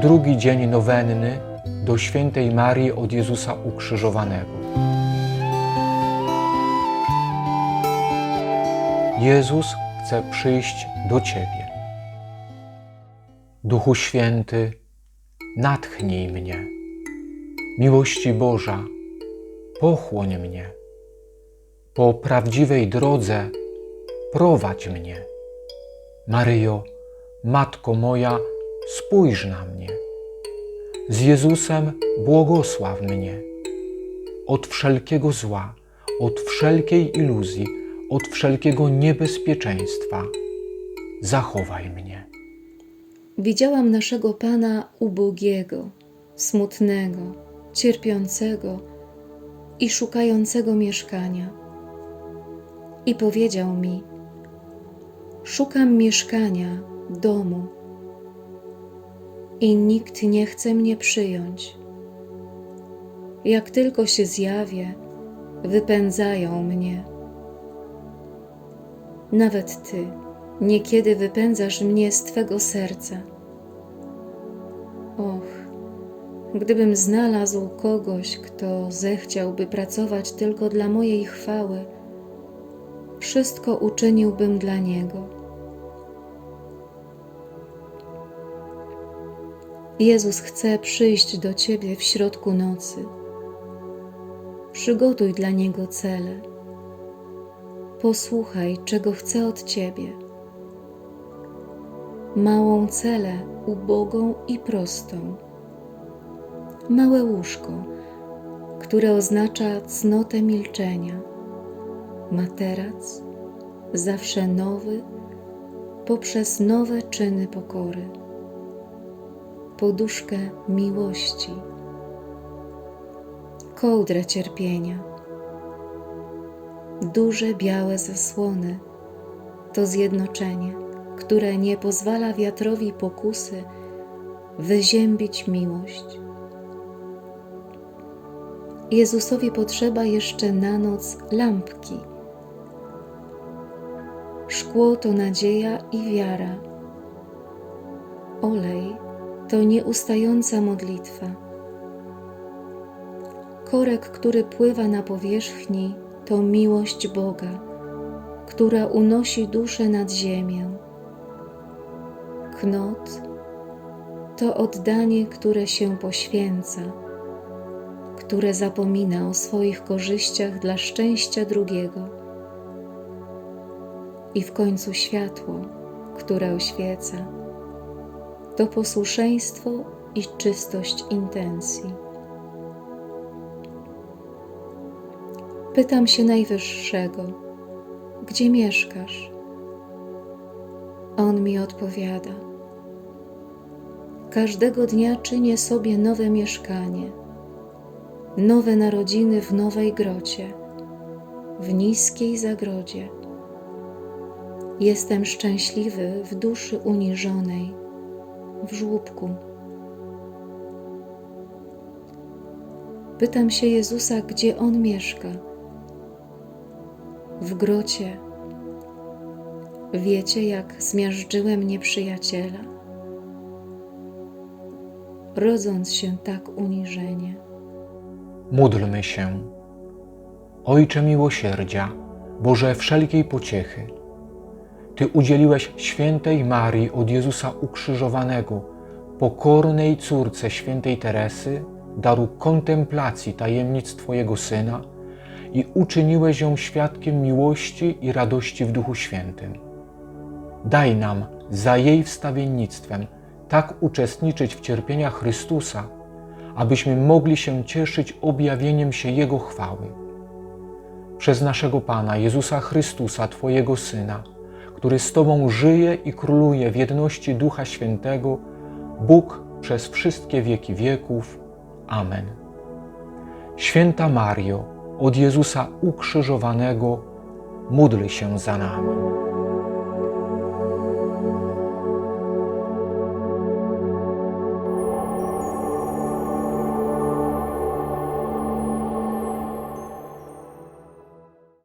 drugi dzień nowenny do świętej Marii od Jezusa ukrzyżowanego. Jezus chce przyjść do Ciebie. Duchu Święty, natchnij mnie. Miłości Boża, pochłoń mnie. Po prawdziwej drodze prowadź mnie. Maryjo, Matko moja, spójrz na mnie. Z Jezusem błogosław mnie. Od wszelkiego zła, od wszelkiej iluzji, od wszelkiego niebezpieczeństwa zachowaj mnie. Widziałam naszego Pana ubogiego, smutnego, cierpiącego i szukającego mieszkania. I powiedział mi: Szukam mieszkania, domu, i nikt nie chce mnie przyjąć. Jak tylko się zjawię, wypędzają mnie. Nawet Ty niekiedy wypędzasz mnie z Twego serca. Och, gdybym znalazł kogoś, kto zechciałby pracować tylko dla mojej chwały, wszystko uczyniłbym dla niego. Jezus chce przyjść do Ciebie w środku nocy. Przygotuj dla Niego cele. Posłuchaj, czego chce od Ciebie. Małą celę, ubogą i prostą. Małe łóżko, które oznacza cnotę milczenia. Materac, zawsze nowy, poprzez nowe czyny pokory. Poduszkę miłości. Kołdrę cierpienia. Duże białe zasłony to zjednoczenie, które nie pozwala wiatrowi pokusy wyziębić miłość. Jezusowi potrzeba jeszcze na noc lampki. Szkło to nadzieja i wiara. Olej to nieustająca modlitwa. Korek, który pływa na powierzchni, to miłość Boga, która unosi duszę nad ziemię. Knot to oddanie, które się poświęca, które zapomina o swoich korzyściach dla szczęścia drugiego. I w końcu światło, które oświeca, to posłuszeństwo i czystość intencji. Pytam się Najwyższego, gdzie mieszkasz? On mi odpowiada. Każdego dnia czynię sobie nowe mieszkanie, nowe narodziny w nowej grocie, w niskiej zagrodzie. Jestem szczęśliwy w duszy uniżonej, w żłóbku. Pytam się Jezusa, gdzie On mieszka. W grocie. Wiecie, jak zmiażdżyłem nieprzyjaciela, rodząc się tak uniżenie. Módlmy się. Ojcze miłosierdzia, Boże wszelkiej pociechy, Ty udzieliłeś świętej Marii od Jezusa ukrzyżowanego, pokornej córce świętej Teresy, daru kontemplacji tajemnic Twojego Syna i uczyniłeś ją świadkiem miłości i radości w Duchu Świętym. Daj nam za jej wstawiennictwem tak uczestniczyć w cierpieniach Chrystusa, abyśmy mogli się cieszyć objawieniem się Jego chwały. Przez naszego Pana Jezusa Chrystusa, Twojego Syna, który z Tobą żyje i króluje w jedności Ducha Świętego, Bóg przez wszystkie wieki wieków. Amen. Święta Mario, od Jezusa ukrzyżowanego, módl się za nami.